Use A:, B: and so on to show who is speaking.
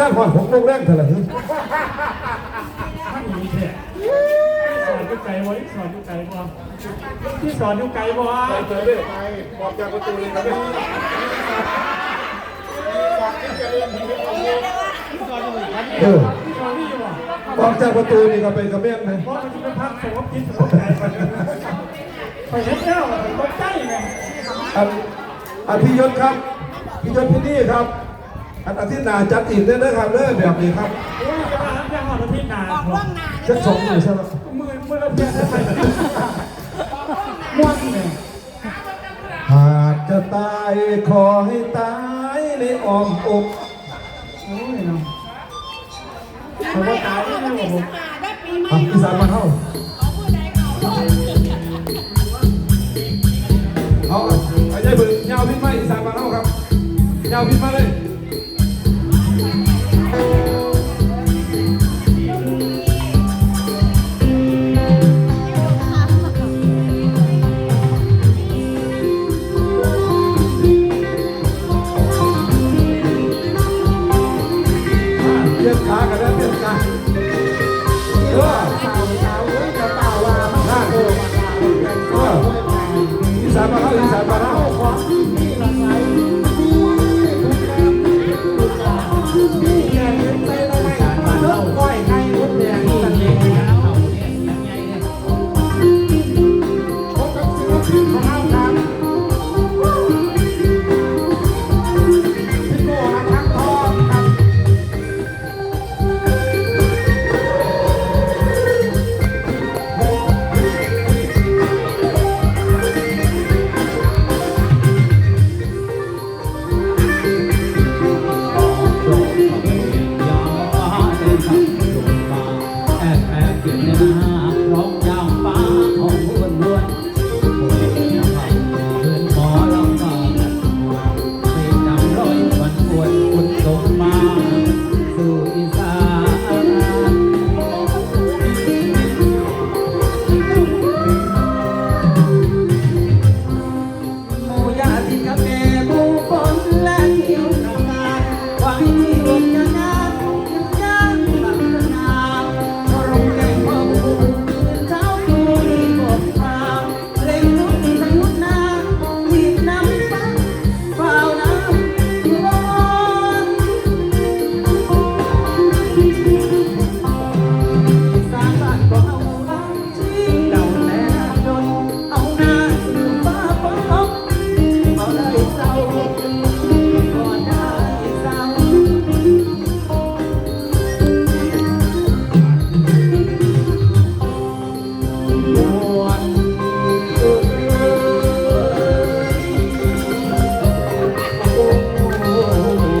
A: นสีเงียบเงียบจะเลยบุคิดไม่ค่อยดีมาในเรื่องรังเป็นทั้งทั้งครับขนาดหอดหกโมงแรกเท่าไหร่
B: ท่านมีเถอะสอนอยู่ไกลบ่สอนอยู่ไกลบ่ที่สอนอยู่ไกลบ่
A: ไปเจอเลยไปบอกจากประตูเลยครับเออ
B: ที่สอนนี่บ่
A: ออกจากประตูนี่ก็ไปกระเบี้ยงเลย
B: เพราะมันจะเป็นพักสงบจิตสงบใจไปไปเห็นแล้วตกใจไง
A: อันอันพี่ยศครับ พี่ยศพี่นี่ครับ อันอาทิตย์หน้าจัดอีกเด้อนะครับเด้อแบบนี้ครับ
B: โอ้ยจะมาจะหอดที่นา
C: ออกล่วงหน้า
A: จะส่งอยู่ใช่ไหม
B: มือมือเราเพียงได้ไปม่วนเนี่ย
A: หากจะตายขอให้ตายในอ้อมอก
B: โอ้ยเนาะ
C: ทำไมเอาออกวันที่สิบห้าได้ปีใหม่
A: อะอีสานมานเท่า
C: เอาผู้ใดเอาผู้
A: เอาไอ้ใจบึงยาวพิษมาอีสานมานเท่าครับยาวพิษมาเลย mom.